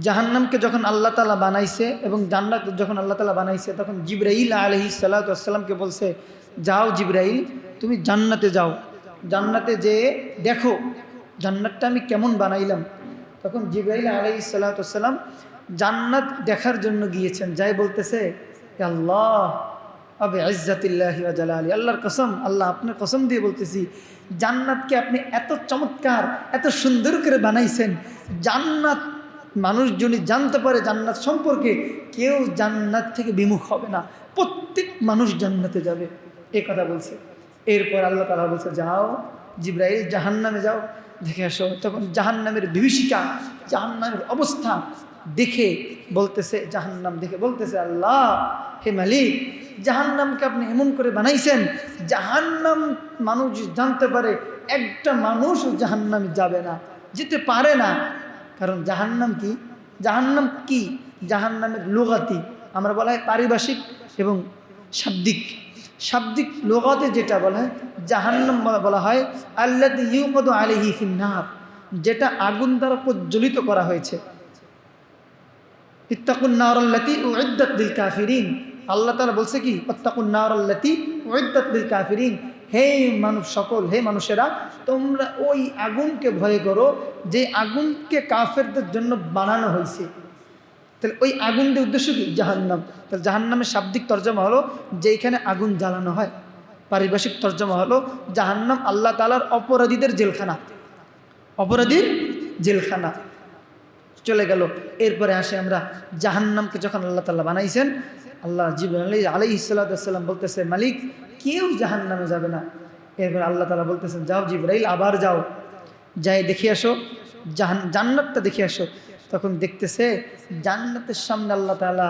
জাহান্নামকে যখন আল্লাহ তালা বানাইছে এবং জান্নাত যখন আল্লাহ তালা বানাইছে, তখন জিব্রাইল আলহি সাল্লাতামকে বলছে, যাও জিব্রাইল, তুমি জান্নাতে যাও। জান্নাতে যেয়ে দেখো জান্নাতটা আমি কেমন বানাইলাম। তখন জিব্রাইল আলহি সাল্লাতাম জান্নাত দেখার জন্য গিয়েছেন। যাই বলতেছে "এ আল্লাহ, আবে ইজ্জাতিল্লাহ জালালি, আল্লাহর কসম, আল্লাহ আপনার কসম দিয়ে বলতেছি, জান্নাতকে আপনি এত চমৎকার, এত সুন্দর করে বানাইছেন। জান্নাত মানুষ যদি জানতে পারে জান্নাত সম্পর্কে, কেউ জান্নাত থেকে বিমুখ হবে না। প্রত্যেক মানুষ জান্নাতে যাবে, এ কথা বলছে। এরপর আল্লাহ তালা বলছে, যাও, জিব্রাইল জাহান্নামে যাও, দেখে আসো। তখন জাহান্নামের বিভীষিকা, জাহান্নামের অবস্থা দেখে বলতেছে, জাহান্নাম দেখে বলতেছে, আল্লাহ, হে মালিক, জাহান্নামকে আপনি এমন করে বানাইছেন, জাহান্নাম মানুষ জানতে পারে, একটা মানুষ জাহান্নামে যাবে না, যেতে পারে না। কারণ জাহান্নাম কি? জাহান্নাম কি? জাহান্নামের লোগাতি। আমরা বলা হয় পারিভাষিক এবং শাব্দিক। শাব্দিক লোগাতে যেটা বলা হয়, জাহান্নাম বলা- হয় আল্লাহ ইউকদ আলিহি ফিন্নার যেটা আগুন দ্বারা প্রজ্বলিত করা হয়েছে। ইত্তাকুন নাওরাল্লাতি উইদ্দাত দিল কাফিরিন। আল্লাহ তাআলা বলছে কি? ইত্তাকুন নাওরাল্লাতি উইদ্দাত দিল কাফিরিন। হে মানুষ সকল, হে মানুষেরা, তোমরা ওই আগুনকে ভয় করো যে আগুনকে কাফেরদের জন্য বানানো হয়েছে। তাহলে ওই আগুন দিয়ে উদ্দেশ্য কি? জাহান্নাম। তাহলে জাহান্নামের শাব্দিক তর্জমা হলো যেখানে আগুন জ্বালানো হয়। পারিভাষিক তর্জমা হলো জাহান্নাম আল্লাহ তালার অপরাধীদের জেলখানা। অপরাধীর জেলখানা। চলে গেল। এরপরে আসে আমরা জাহান্নামকে যখন আল্লাহ তাল্লাহ বানাইছেন, আল্লাহ জীবন আলী আলাই ইসাল্লাম বলতেছে, মালিক, কেউ জাহান্নামে যাবে না। এরপরে আল্লাহ তালা বলতেছেন, যাও জিব্রাইল, আবার যাও। যাই দেখে আসো, জাহান জান্নাতটা দেখে আসো। তখন দেখতেছে, জান্নাতের সামনে আল্লাহ তালা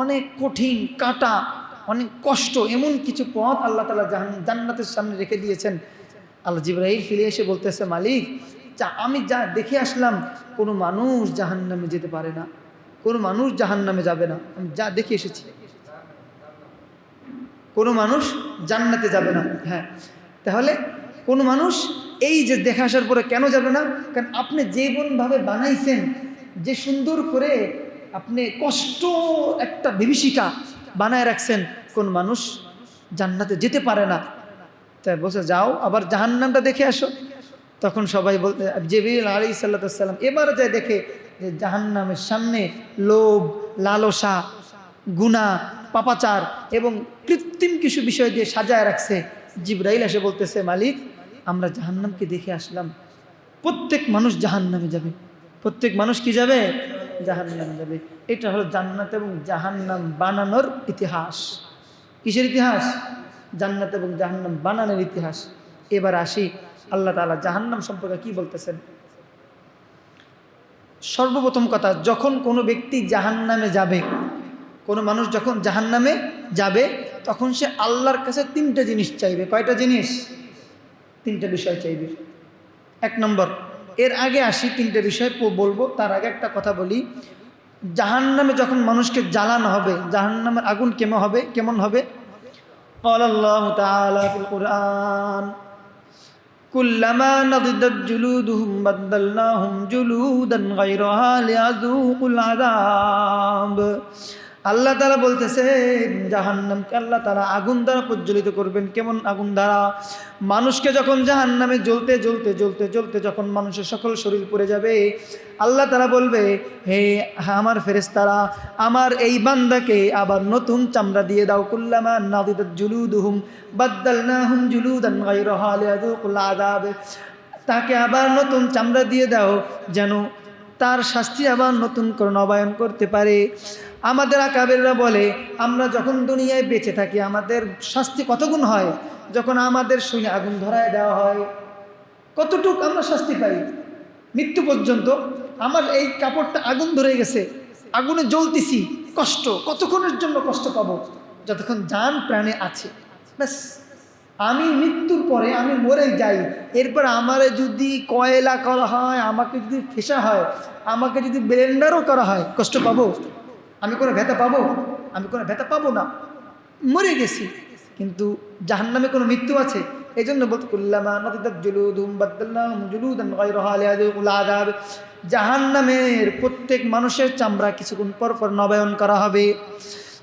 অনেক কঠিন কাটা, অনেক কষ্ট, এমন কিছু পথ আল্লাহ তালা জাহান জান্নাতের সামনে রেখে দিয়েছেন। আল্লাহ জিব্রাহিল ফিরে এসে বলতেছে, মালিক যা আমি যা দেখে আসলাম, কোনো মানুষ জাহান নামে যেতে পারে না। কোনো মানুষ জাহান নামে যাবে না। আমি যা দেখে এসেছি। কোনো মানুষ জান্নাতে যাবে না। হ্যাঁ। তাহলে কোনো মানুষ এই যে দেখে আসার পরে কেন যাবে না? কারণ আপনি যেমনভাবে বানাইছেন, যে সুন্দর করে আপনি কষ্ট একটা বিভীষিকা বানায় রাখছেন, কোন মানুষ জান্নাতে যেতে পারে না। তাই বসে যাও, আবার জাহান্নামটা দেখে আসো। তখন সবাই বলতে জেবিল আলী সাল্লাম এবার যায় দেখে যে জাহান্নামের সামনে লোভ, লালসা গুণা পাপাচার এবং কৃত্রিম কিছু বিষয় দিয়ে সাজায় রাখছে। জিব্রাইল এসে বলতেছে, মালিক, আমরা জাহান্নামকে দেখে আসলাম। প্রত্যেক মানুষ জাহান্নামে যাবে। প্রত্যেক মানুষ কি যাবে? জাহান্নামে যাবে। এটা হলো জান্নাত এবং জাহান্নাম বানানোর ইতিহাস। কিসের ইতিহাস? জান্নাত এবং জাহান্নাম বানানোর ইতিহাস। এবার আসি আল্লাহ তালা জাহান্নাম সম্পর্কে কি বলতেছেন? সর্বপ্রথম কথা, যখন কোনো ব্যক্তি জাহান্নামে যাবে, কোনো মানুষ যখন জাহান্নামে যাবে, তখন সে আল্লাহর কাছে তিনটা জিনিস চাইবে। কয়টা জিনিস? তিনটা বিষয় চাইবে। এক নম্বর, এর আগে আসি, তিনটা বিষয় বলব। তার আগে একটা কথা বলি। জাহান্নামে যখন মানুষকে জ্বালানো হবে, জাহান্নামের আগুন কেমন হবে? কেমন হবে? আল্লাহ তালা কুরআন। كلما نضجت جلودهم بدلناهم جلودا غيرها ليذوقوا العذاب. আল্লাহ তালা বলতেছে জাহান্নামকে আল্লাহ তালা আগুন দ্বারা প্রজ্বলিত করবেন। কেমন আগুন দ্বারা? মানুষকে যখন জাহান্নামে জ্বলতে জ্বলতে জ্বলতে জ্বলতে যখন মানুষের সকল শরীর পড়ে যাবে, আল্লাহ তালা বলবে, হে আমার ফেরেস্তারা আমার এই বান্দাকে আবার নতুন চামড়া দিয়ে দাও। কুল্লামা তাকে আবার নতুন চামড়া দিয়ে দাও, যেন তার শাস্তি আবার নতুন করে নবায়ন করতে পারে। আমাদের আকাবেররা বলে, আমরা যখন দুনিয়ায় বেঁচে থাকি, আমাদের শাস্তি কতগুণ হয়? যখন আমাদের শরীরে আগুন ধরায় দেওয়া হয়, কতটুক আমরা শাস্তি পাই? মৃত্যু পর্যন্ত আমার এই কাপড়টা আগুন ধরে গেছে, আগুনে জ্বলতেছি, কষ্ট, কতক্ষণের জন্য কষ্ট পাবো? যতক্ষণ যান প্রাণে আছে। ব্যাস। আমি মৃত্যুর পরে আমি মরে যাই। এরপর আমারে যদি কয়লা করা হয়, আমাকে যদি ফেসা হয়, আমাকে যদি ব্লেন্ডারও করা হয়, কষ্ট পাবো? আমি কোনো ব্যথা পাবো? আমি কোনো ব্যথা পাবো না। মরে গেছি। কিন্তু জাহান্নামে কোনো মৃত্যু আছে? এই জন্য আযাব। জাহান্নামের প্রত্যেক মানুষের চামড়া কিছুক্ষণ পর পর নবায়ন করা হবে।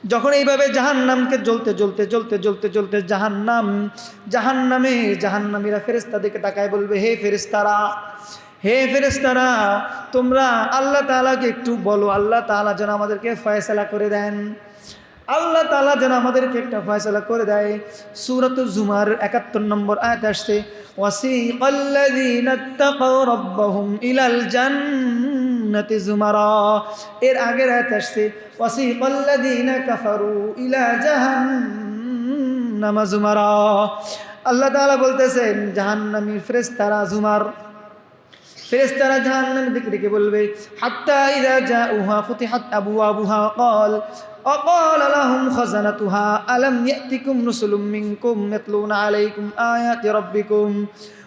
যখন এইভাবে জাহান্নামকে জ্বলতে জ্বলতে জ্বলতে জ্বলতে জ্বলতে জাহান্নাম, জাহান্নামে জাহান্নামীরা ফেরেস্তাদেরকে তাকায় বলবে, হে ফেরেস্তারা হে ফেরেস্তারা তোমরা আল্লাহ তাআলাকে একটু বলো, আল্লাহ তাআলা যেন আমাদেরকে ফয়সালা করে দেন। আল্লাহ তাআলা যেন আমাদেরকে একটা ফয়সালা করে দেয়। সূরাত জুমার একাত্তর নম্বর আয়াত আসছে ইলাল জান্নাতি জুমারা। এর আগের আয়াত আসছে ওয়াসিকাল্লাযীনা কাফারু ইলা জাহান্নামা জুমারা। আল্লাহ তাআলা বলতেছেন, জাহান্নামী ফেরেশতারা জুমার ফেরেশতারা জাহান্নামের দিকে দিকে বলবে হাত্তা ইযা জাউহা ফুতিহাত আবওয়াবুহা قال وقال لهم خزنتها ألم يأتكم رسل منكم يتلون عليكم آيات ربكم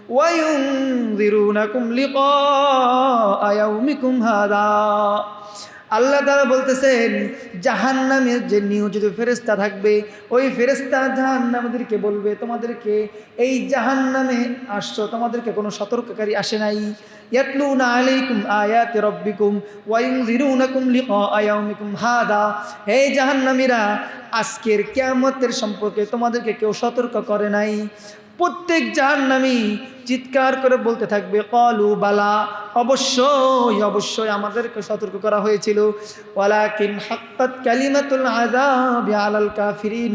وينذرونكم لقاء يومكم هذا আল্লাহ তারা বলতেছেন, জাহান্নামের যে নিয়োজিত ফেরেস্তা থাকবে, ওই ফেরেস্তা জাহান্নামদেরকে বলবে, তোমাদেরকে এই জাহান্নামে আসছো, তোমাদেরকে কোনো সতর্ককারী আসে নাই। ইয়াতলুনা হে জাহান্নামীরা, আজকের কিয়ামতের সম্পর্কে তোমাদেরকে কেউ সতর্ক করে নাই। প্রত্যেক জাহান্নামী চিৎকার করে বলতে থাকবে, কলু বালা। অবশ্যই অবশ্যই আমাদেরকে সতর্ক করা হয়েছিল। ওয়ালাকিন হাক্কাত কালিমাতুল আযাবি আলাল কাফিরিন।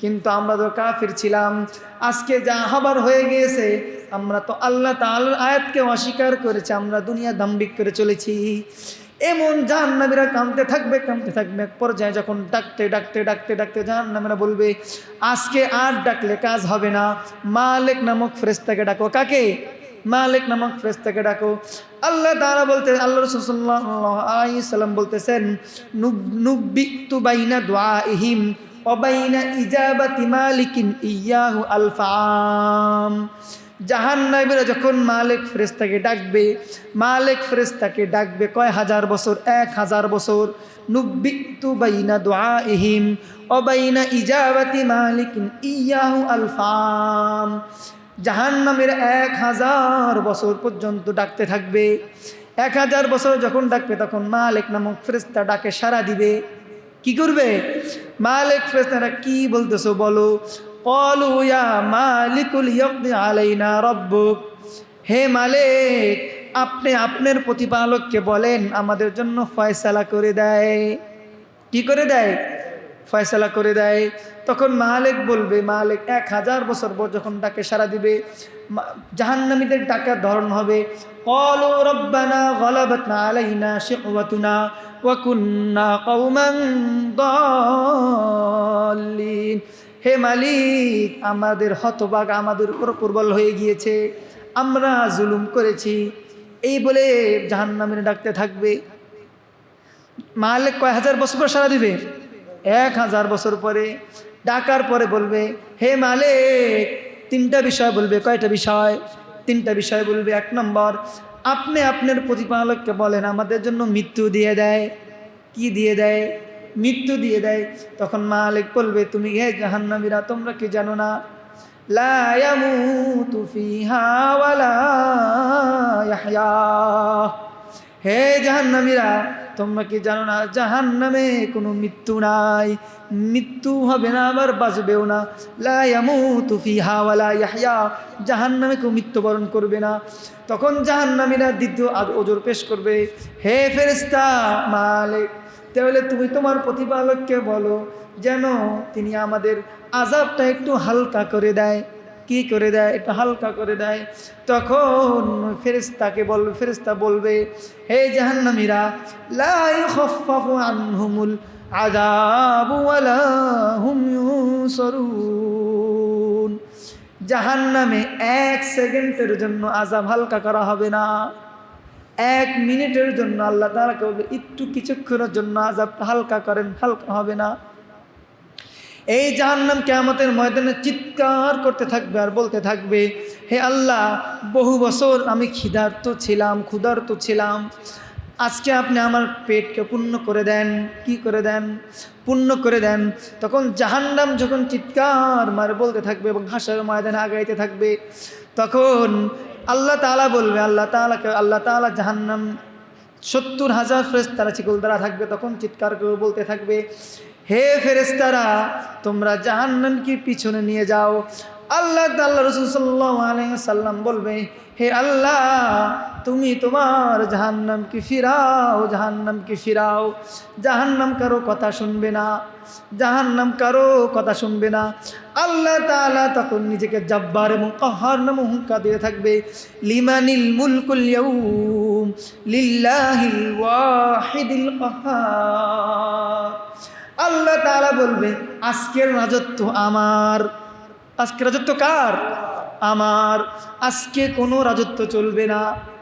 কিন্তু আমরা তো কাফির ছিলাম। আজকে যা হবার হয়ে গিয়েছে, আমরা তো আল্লাহ তাআলার আয়াতকে অস্বীকার করেছি, আমরা দুনিয়া দাম্বিক করে চলেছি। এমন জাহান্নামীরা কামতে থাকবে কামতে থাকবে। এক পর্যায়ে যখন ডাকতে ডাকতে ডাকতে ডাকতে জাহান্নামীরা বলবে, আজকে আর ডাকলে কাজ হবে না। মালিক নামক ফ্রেস ফ্রেস্তাকে ডাকো। কাকে? মালিক নামক ফ্রেস ফ্রেস্তাকে ডাকো। আল্লাহ তারা বলতে, আল্লাহ রসুল্লাহাম বলতেছেন নুব্বি তু বাইনা দোয়া ইহিম অবাইনা ইজাবাতি মালিকিন ইয়াহু আলফাম জাহান্নামীরা যখন মালিক ফেরেস্তাকে ডাকবে, মালিক ফেরেস্তাকে ডাকবে কয় হাজার বছর? এক হাজার বছর। নুব্বিতু বাইনা দোয়া ইহিম অবাইনা ইজাবাতি মালিকিন ইয়াহু আলফাম। জাহান্নামের এক হাজার বছর পর্যন্ত ডাকতে থাকবে। এক হাজার বছর যখন ডাকবে, তখন মালিক নামক ফেরেস্তা ডাকে সারা দিবে। কি করবে? মালিক ফেরেস্তারা কি বলতেছো বলো? কলু ইয়া মালিকুল ইয়কদি আলাইনা রব্বুক হে মালিক, আপনি আপনার প্রতিপালককে বলেন, আমাদের জন্য ফয়সালা করে দেয়। কি করে দেয়? ফয়সালা করে দেয়। তখন মালিক বলবে, মালিক, এক হাজার বছর পর যখন ডাকে সারা দিবে জাহান্নামীদের ডাকার ধরন হবে। কলু রব্বানা গলাবাতনা আলাইনা শিকওয়াতুনা ওয়া কুন্না কওমান দাল্লিন হে মালিক, আমাদের হতবাগ আমাদের উপর প্রবল হয়ে গিয়েছে। আমরা জুলুম করেছি। এই বলে জাহান্নামের ডাকতে থাকবে। মালিক কয় হাজার বছর পর সারা দিবে? এক হাজার বছর পরে ডাকার পরে বলবে, হে মালিক, তিনটা বিষয় বলবে, কয়টা বিষয়? তিনটা বিষয় বলবে, এক নম্বর, আপনি আপনার প্রতিপালককে বলেন, আমাদের জন্য মৃত্যু দিয়ে দেয়। কি দিয়ে দেয়? মৃত্যু দিয়ে দেয়। তখন মালিক বলবে, তুমি হে জাহান্নামীরা, তোমরা কি জানো না? হে জাহান্নামীরা, তোমরা কি জানো না, জাহান্নামে কোনো মৃত্যু নাই। মৃত্যু হবে না, আবার বাঁচবেও না। লা তুফি হাওয়ালা ওয়ালা ইয়াহইয়া জাহান্নামে কেউ মৃত্যুবরণ করবে না। তখন জাহান্নামীরা দ্বিতীয় আজ ওজোর পেশ করবে। হে ফেরেস্তা মালিক তাহলে তুমি তোমার প্রতিপালককে বলো, যেন তিনি আমাদের আজাবটা একটু হালকা করে দেয়। কি করে দেয়? একটু হালকা করে দেয়। তখন ফেরেস্তাকে বলবে ফেরেস্তা বলবে, হে জাহান্নামীরা, লা ইউখাফফাফু আনহুমুল আযাবু ওয়ালা হুম ইউনসারুন। জাহান্নামে এক সেকেন্ডের জন্য আজাব হালকা করা হবে না। এক মিনিটের জন্য আল্লাহ তাআলাকে বলবে, একটু কিছুক্ষণের জন্য আজাবটা হালকা করেন, হালকা হবে না। এই জাহান্নাম কেয়ামতের ময়দানে চিৎকার করতে থাকবে আর বলতে থাকবে, হে আল্লাহ, বহু বছর আমি ক্ষিধার্ত ছিলাম, ক্ষুধার্ত ছিলাম। আজকে আপনি আমার পেটকে পূর্ণ করে দেন। কি করে দেন? পূর্ণ করে দেন। তখন জাহান্নাম যখন চিৎকার মারে বলতে থাকবে এবং হাসার ময়দানে আগাইতে থাকবে, তখন আল্লাহ তাআলা বলবে, আল্লাহ তাআলাকে, আল্লাহ তাআলা জাহান্নাম সত্তর হাজার ফেরেস্তারা চিকল দ্বারা থাকবে, তখন চিৎকার করে বলতে থাকবে, হে ফেরেস্তারা তোমরা জাহান্নামকে পিছনে নিয়ে যাও। আল্লাহ আল্লাহ রসুল সাল্লাম বলবে, হে আল্লাহ, তুমি তোমার জাহান্নাম জাহান্নামকে ফিরাও জাহান্নামকে ফিরাও। জাহান্নাম কারও কথা শুনবে না, জাহান্নাম কারও কথা শুনবে না। আল্লাহ তালা তখন নিজেকে জব্বার এবং কহার নাম হুঙ্কা দিয়ে থাকবে, লিমানিল মুলকুল লিল্লাহিল ওয়াহিদিল আল্লাহ তালা বলবে, আজকের রাজত্ব আমার। আজকে রাজত্ব কার? আমার। আজকে কোনো রাজত্ব চলবে না।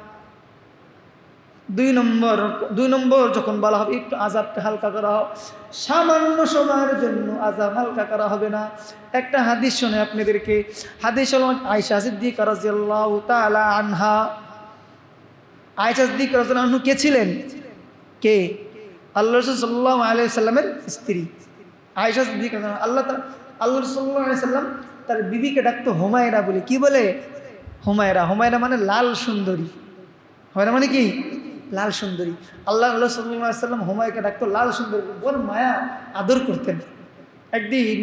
দুই নম্বর দুই নম্বর যখন বলা হবে, একটু আজাবকে হালকা করা হোক। সামান্য সময়ের জন্য আজাব হালকা করা হবে না। একটা হাদিস শোনে আপনাদেরকে, হাদিস হল আয়সা সিদ্দিক আনহা। আয়সা সিদ্দিক রাজিয়াল্লাহু আনহু কে ছিলেন? কে? আল্লাহ রসুল সাল্লাহ আলিয়া সাল্লামের স্ত্রী। আয়সা সিদ্দিক আল্লাহ আল্লাহ সাল্লাহ আলিয়া সাল্লাম তার বিবিকে ডাকতো হোমায়রা বলে। কি বলে? হোমায়রা। হোমায়রা মানে লাল সুন্দরী। হোমায়রা মানে কি? লাল সুন্দরী। আল্লাহ আল্লাহ সাল্লাহ সাল্লাম হোমায়কে ডাকতো, লাল সুন্দরী, বড় মায়া, আদর করতেন। একদিন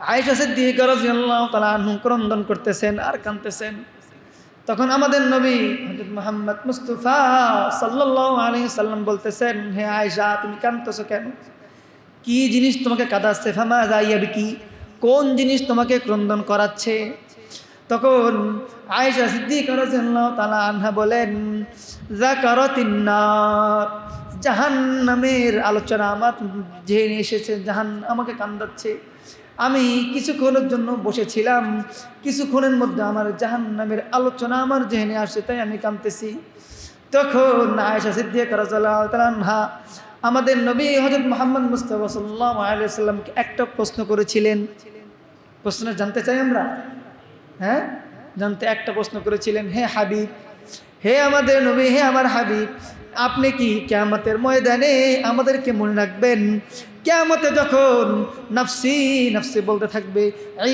আয়েশা সিদ্দিক রাদিয়াল্লাহু তাআলা আনহু ক্রন্দন করতেছেন আর কাঁদতেছেন। তখন আমাদের নবী হযরত মুহাম্মদ মুস্তাফা সাল্লাল্লাহু আলাইহি সাল্লাম বলতেছেন, হে আয়েশা, তুমি কাঁদতেছো কেন? কি জিনিস তোমাকে কাঁদাচ্ছে? ফামা যাইয়াবি কি কোন জিনিস তোমাকে ক্রন্দন করাচ্ছে? তখন আয়েশা সিদ্দিক তাআলা আনহা বলেন জাকারাতিন্নার জাহান্নামের আলোচনা আমার জেনে এসেছে, জাহান আমাকে কান্দাচ্ছে আমি কিছুক্ষণের জন্য বসেছিলাম, কিছুক্ষণের মধ্যে আমার জাহান্নামের আলোচনা আমার জেনে আসছে, তাই আমি কাঁদতেছি তখন আয়েশা সিদ্দিক আনহা আমাদের নবী হযরত মুহাম্মদ মুস্তাফা সাল্লাল্লাহু আলাইহি সাল্লামকে একটা প্রশ্ন করেছিলেন। প্রশ্ন জানতে চাই আমরা? হ্যাঁ? জানতে একটা প্রশ্ন করেছিলেন, হে হাবিব, হে আমাদের নবী, হে আমার হাবিব, আপনি কি কেয়ামতের ময়দানে আমাদেরকে মনে রাখবেন? কেয়ামতে যখন নফসি নফসি বলতে থাকবে,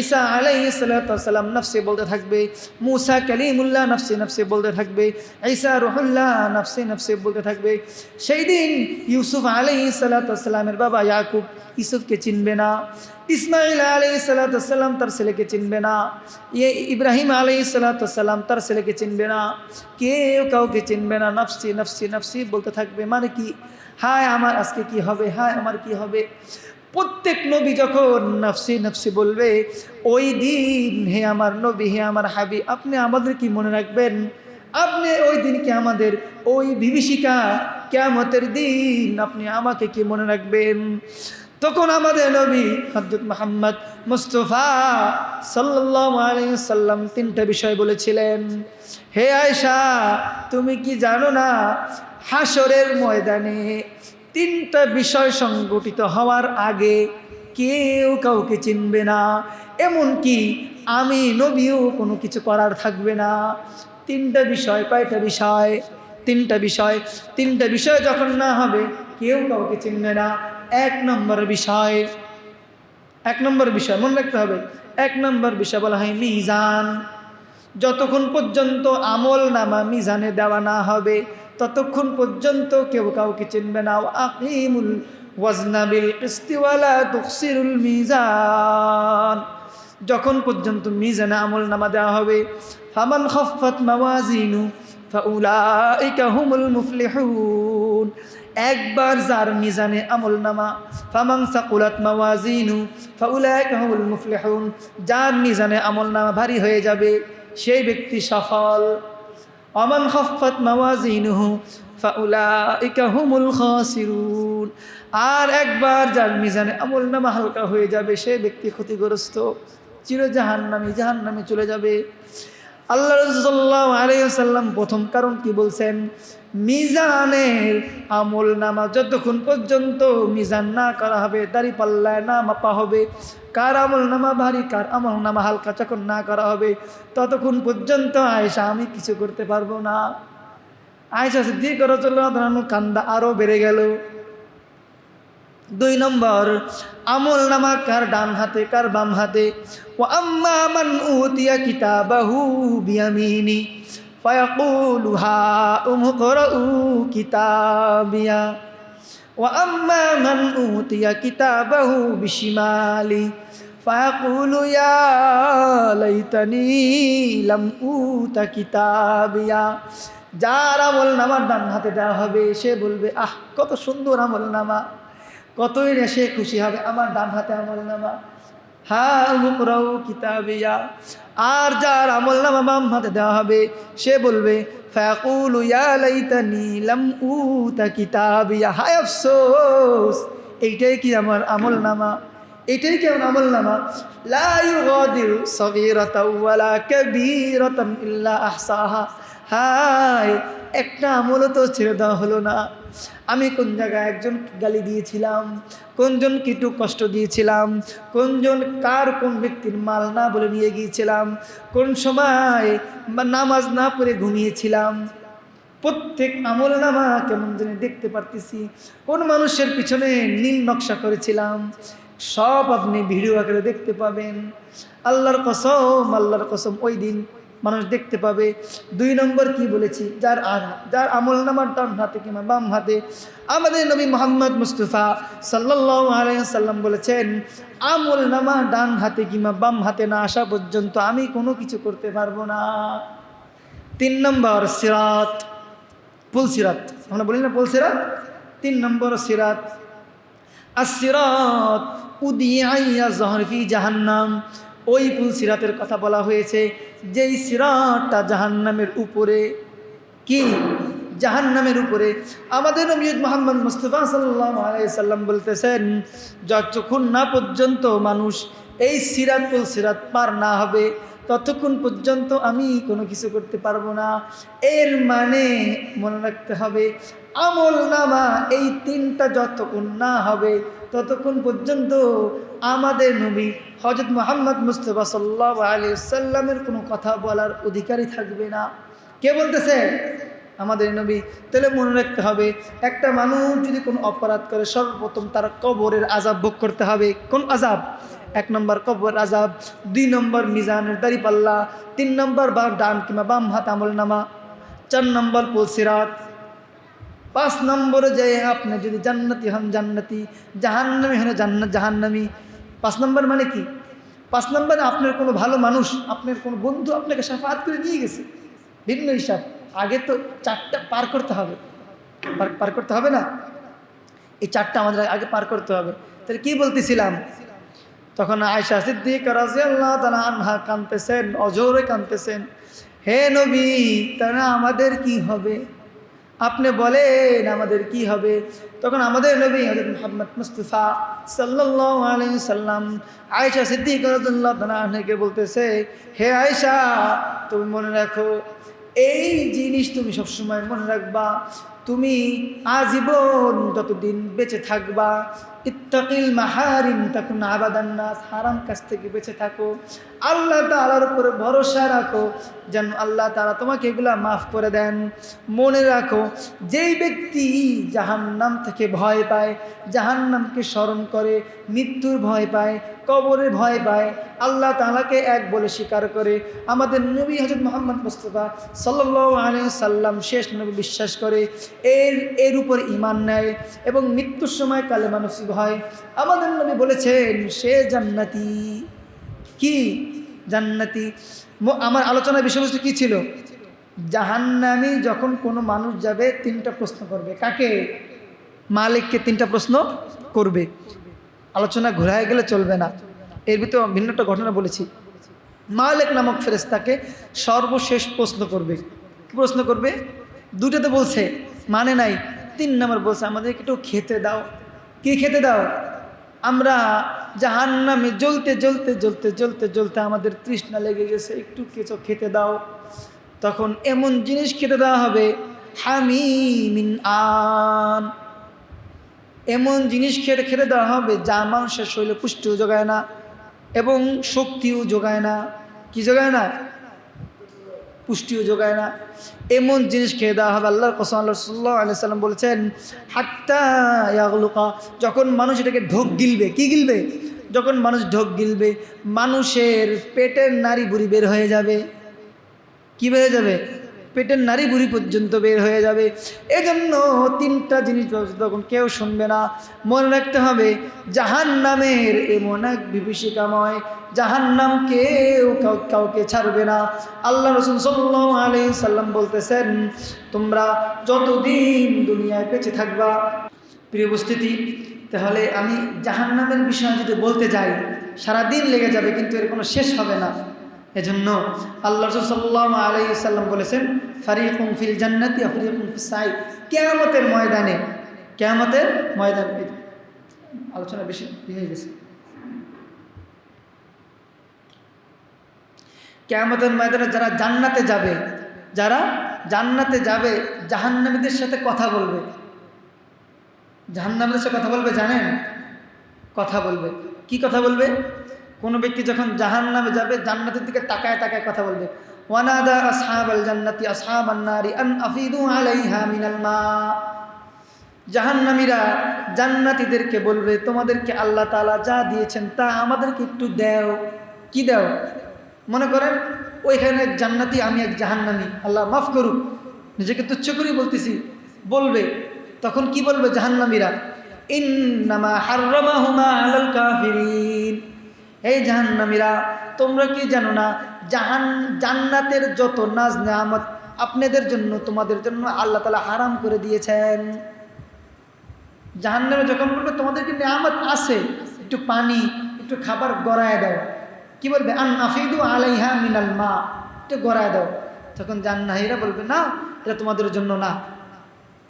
ঈসা আলাইসালাম নফসি বলতে থাকবে, মুসা কালিমুল্লাহ নফসি নফসি বলতে থাকবে, ঈসা রহুল্লাহ নফসি নফসি বলতে থাকবে। সেই দিন ইউসুফ আলাই সালাতামের বাবা ইয়াকুব ইউসুফকে চিনবে না ইসমাইল আলাই সালাতাম তার ছেলেকে চিনবে না ইয়ে ইব্রাহিম আলাই সালাতাম তার ছেলেকে চিনবে না, কেউ কাউকে চিনবে না, নফসি নফসি নফসি বলতে থাকবে মানে কি? হায়, আমার আজকে কি হবে? হায়, আমার কি হবে? প্রত্যেক নবী যখন নফসি নফসি বলবে, ওই দিন হে আমার নবী, হে আমার হাবি আপনি আমাদের কি মনে রাখবেন? আপনি ওই দিন কি আমাদের, ওই বিভীষিকা কেমতের দিন আপনি আমাকে কি মনে রাখবেন? তখন আমাদের নবী হজরত মোহাম্মদ মুস্তফা সাল্লাম তিনটা বিষয় বলেছিলেন। হে আয়সা তুমি কি জানো না হাসরের ময়দানে তিনটা বিষয় সংগঠিত হওয়ার আগে কেউ কাউকে চিনবে না, এমনকি আমি নবীও কোনো কিছু করার থাকবে না। তিনটা বিষয় কয়টা বিষয়? তিনটা বিষয়। তিনটা বিষয় যখন না হবে, কেউ কাউকে চিনবে না। এক নম্বর বিষয়। এক নম্বর বিষয়, মনে রাখতে হবে। এক নম্বর বিষয় বলা হয় মিজান। যতক্ষণ পর্যন্ত আমল নামা মিজানে দেওয়া না হবে, ততক্ষণ পর্যন্ত কেউ কাউকে চিনবে না। আকিমুল ওয়াজনাবিল কিস্তিওয়ালা তুকসিরুল মিজান। যখন পর্যন্ত মিজানে আমল নামা দেওয়া হবে, ফামান খফাত মাওয়াজিনু ফাউলাইকা হুমুল মুফলিহুন। একবার যার মিজানে আমল নামা ফামাং সাকুলাত মাওয়াজিনু, ফাউলাইকা হুমুল মুফলিহুন, যার মিজানে আমল নামা ভারী হয়ে যাবে, সেই ব্যক্তি সফল। অমান খফাত মাওয়াজিনুহু, ফাউলাইকা হুমুল খাসিরুন। আর একবার যার মিজানে আমল নামা হালকা হয়ে যাবে সে ব্যক্তি ক্ষতিগ্রস্ত। চির জাহান্নামী জাহান্নামে চলে যাবে। আল্লাহ রসুল্লাহ আলাইসাল্লাম প্রথম কারণ কি বলছেন? মিজানের আমল নামা যতক্ষণ পর্যন্ত মিজান না করা হবে দাড়ি পাল্লায় না মাপা হবে, কার আমল নামা ভারী, কার আমল নামা হালকা যখন না করা হবে, ততক্ষণ পর্যন্ত আয়সা আমি কিছু করতে পারব না। আয়সা সিদ্দিক রাজু কান্দা আরও বেড়ে গেল। দুই নম্বর, আমল নামা কার ডান হাতে, কার বাম হাতে? ও আম্মা মান উতিয়া কিতাবাহু বিয়ামিনি, ফায়াকুলু হা উমকরাউ কিতাবিয়া। ও আম্মা মান উতিয়া কিতাবাহু বিশিমালি, ফায়াকুলু ইয়া লাইতানি লাম উতা কিতাবিয়া। যার আমল নামার ডান হাতে দেওয়া হবে, সে বলবে, আহ, কত সুন্দর আমল নামা। কতই না সে খুশি হবে। আমার ডান হাতে আমল নামা। হাউ কিতাবিয়া। আর যার আমল নামা বাম হাতে দেওয়া হবে, সে বলবে, ফ্যাকুল নীলম উ উতা কিতাবিয়া। হায় আফসোস, এইটাই কি আমার আমল নামা? এটাই কি আমার আমল নামা? লাইগদিরু সগীরাতাও ওয়ালা কাবীরাতান ইল্লা আহসাহা। হায়, একটা আমলও তো ছেড়ে দেওয়া হলো না। আমি কোন জায়গায় একজন গালি দিয়েছিলাম? কোনজন কিটু কষ্ট দিয়েছিলাম? কোনজন কার কোন ব্যক্তির মাল না বলে নিয়ে গিয়েছিলাম? কোন সময় নামাজ না পড়ে ঘুমিয়েছিলাম? প্রত্যেক আমল নামা কেমন জানি দেখতে পারতেছি। কোন মানুষের পিছনে নীল নকশা করেছিলাম? সব আপনি ভিডিও আকারে দেখতে পাবেন। আল্লাহর কসম আল্লাহর কসম, ওই দিন মানুষ দেখতে পাবে। দুই নম্বর কি বলেছি? যার আর যার আমল নামার ডান হাতে কিংবা বাম হাতে। আমাদের নবী মোহাম্মদ মুস্তফা আলাইসাল্লাম বলেছেন, আমল নামা ডান হাতে কিংবা বাম হাতে না আসা পর্যন্ত আমি কোনো কিছু করতে পারব না। তিন নম্বর সিরাত পুল সিরাত। আমরা বলি না পুল সিরাত? তিন নম্বর সিরাত আসিরাত উদিয়াইয়া জহরফি জাহান্নাম। ওই পুল সিরাতের কথা বলা হয়েছে, যেই সিরাতটা জাহান্নামের উপরে, কি? জাহান্নামের উপরে। আমাদের নবীদ মোহাম্মদ মুস্তফা সাল্লাম বলতেছেন, যতক্ষণ না পর্যন্ত মানুষ এই সিরাত পুল সিরাত পার না হবে ততক্ষণ পর্যন্ত আমি কোনো কিছু করতে পারব না। এর মানে মনে রাখতে হবে, আমল নামা এই তিনটা যতক্ষণ না হবে, ততক্ষণ পর্যন্ত আমাদের নবী হজরত মোহাম্মদ মুস্তফা সাল্লাহ আলি সাল্লামের কোনো কথা বলার অধিকারই থাকবে না। কে বলতেছে? আমাদের নবী। তাহলে মনে রাখতে হবে, একটা মানুষ যদি কোনো অপরাধ করে, সর্বপ্রথম তার কবরের আজাব ভোগ করতে হবে। কোন আজাব এক নম্বর কবর আজাব, দুই নম্বর মিজানের দাড়ি পাল্লা, তিন নম্বর বা ডান কিংবা বাম হাত আমল নামা, চার নম্বর পলসিরাত পাঁচ নম্বরে যে আপনি যদি জান্নাতি হন জান্নাতি, জাহান্নামি হন জান্নাত জাহান্নামি, পাঁচ নম্বর মানে কি? পাঁচ নম্বরে আপনার কোনো ভালো মানুষ, আপনার কোনো বন্ধু আপনাকে সাফাত করে নিয়ে গেছে, ভিন্ন হিসাব। আগে তো চারটা পার করতে হবে। পার করতে হবে না? এই চারটা আমাদের আগে পার করতে হবে। তাহলে কি বলতেছিলাম? তখন আয়সা সিদ্দিক রাজিয়াল্লাহ তালা আনহা কানতেছেন অজোরে কানতেছেন হে নবী তারা আমাদের কি হবে? আপনি বলেন আমাদের কি হবে? তখন আমাদের নবী হজরত মোহাম্মদ মুস্তফা সাল্লাম আয়সা সিদ্দিক রাজুল্লাহ তালাকে বলতেছে, হে আয়সা তুমি মনে রাখো, এই জিনিস তুমি সবসময় মনে রাখবা, তুমি আজীবন যতদিন বেঁচে থাকবা ইত্তাকিল মাহারিম, তখন আবাদান্নাস হারাম কাছ থেকে বেঁচে থাকো। আল্লাহ তালার উপরে ভরসা রাখো, যেন আল্লাহ তালা তোমাকে এগুলা মাফ করে দেন। মনে রাখো, যেই ব্যক্তি জাহান্নাম থেকে ভয় পায়, জাহান্নামকে স্মরণ করে, মৃত্যুর ভয় পায়, কবরের ভয় পায়, আল্লাহ তালাকে এক বলে স্বীকার করে, আমাদের নবী হজরত মোহাম্মদ মুস্তফা সাল্লাহ সাল্লাম শেষ নবী বিশ্বাস করে, এর এর উপর ইমান নেয় এবং মৃত্যুর সময় কালে মানসিক হয় আমাদের নবী বলেছেন, সে জান্নাতি। কি জান্নাতি? আমার আলোচনার বিষয়বস্তু কি ছিল? জাহান্নামি যখন কোনো মানুষ যাবে, তিনটা প্রশ্ন করবে। কাকে? মালিককে তিনটা প্রশ্ন করবে। আলোচনা ঘোরায় গেলে চলবে না। এর ভিতরে ভিন্ন একটা ঘটনা বলেছি। মালিক নামক ফেরেস্তাকে সর্বশেষ প্রশ্ন করবে। কি প্রশ্ন করবে? দুটোতে বলছে মানে নাই। তিন নম্বর বলছে, আমাদেরকে একটু খেতে দাও। কি খেতে দাও? আমরা জাহান নামে জ্বলতে জ্বলতে জ্বলতে জ্বলতে জ্বলতে আমাদের তৃষ্ণা লেগে গেছে। একটু কিছু খেতে দাও। তখন এমন জিনিস খেতে দেওয়া হবে, হামিমিন আন। এমন জিনিস খেতে খেতে দেওয়া হবে যা মানুষের শরীরে পুষ্টিও যোগায় না এবং শক্তিও যোগায় না। কি যোগায় না? পুষ্টিও যোগায় না। এমন জিনিস খেয়ে দেওয়া হবে আল্লাহর কসম, আল্লাহ সাল্লাহ সাল্লাম বলেছেন, হাত্তা ইয়াগলুকা যখন মানুষ এটাকে ঢোক গিলবে, কি গিলবে? যখন মানুষ ঢোক গিলবে, মানুষের পেটের নারী বুড়ি বের হয়ে যাবে। কি বের হয়ে যাবে? পেটের নারী বুড়ি পর্যন্ত বের হয়ে যাবে। এজন্য তিনটা জিনিস তখন কেউ শুনবে না। মনে রাখতে হবে জাহান নামের এমন এক বিভীষিকাময় জাহান নাম কেউ, কাউকে ছাড়বে না। আল্লাহ রসুল সাল্লাহ আলি সাল্লাম বলতেছেন, তোমরা যতদিন দুনিয়ায় বেঁচে থাকবা, প্রিয় উপস্থিতি, তাহলে আমি জাহান নামের বিষয়ে যদি বলতে যাই, সারাদিন লেগে যাবে, কিন্তু এর কোনো শেষ হবে না। এজন্য আল্লাহ রসুল সাল্লাম আলাই সাল্লাম বলেছেন ফারিকুম ফিল জান্নাতি ফরিকুম ফিসাই কেয়ামতের ময়দানে কেয়ামতের ময়দানে আলোচনা বেশি ই হয়ে গেছে। কেয়ামতের ময়দানে যারা জান্নাতে যাবে, যারা জান্নাতে যাবে, জাহান্নামীদের সাথে কথা বলবে। জাহান্নামীদের সাথে কথা বলবে জানেন? কথা বলবে। কি কথা বলবে? কোনো ব্যক্তি যখন জাহান্নামে যাবে, জান্নাতের দিকে তাকায় তাকায় কথা বলবে, ওয়ানাদা আসহাবাল জান্নাতি আসহাবান নারি আন আফিদু আলাইহা মিনাল মা জাহান্নামীরা জান্নাতীদেরকে বলবে, তোমাদেরকে আল্লাহ তাআলা যা দিয়েছেন তা আমাদেরকে একটু দেও। কি দেও? মনে করেন, ওইখানে এক জান্নাতি, আমি এক জাহান্নামী, আল্লাহ মাফ করুক। নিজেকে তুচ্ছ করেই বলতেছি, বলবে। তখন কি বলবে জাহান্নামীরা? ইন্নামা হাররামাহুমা আলাল কাফিরিন। এই জাহান্নামীরা, তোমরা কি জানো না, জাহান, জান্নাতের যত নাজ নেয়ামত আপনাদের জন্য, তোমাদের জন্য আল্লাহ তালা হারাম করে দিয়েছেন। জাহান্নামে যখন বলবে তোমাদেরকে নেয়ামত আছে? একটু পানি, একটু খাবার গড়ায় দাও। কি বলবে? আন আফিদু আলাইহা মিনাল মা, একটু গড়ায় দাও। তখন জান্নাহিরা বলবে, না, এটা তোমাদের জন্য না।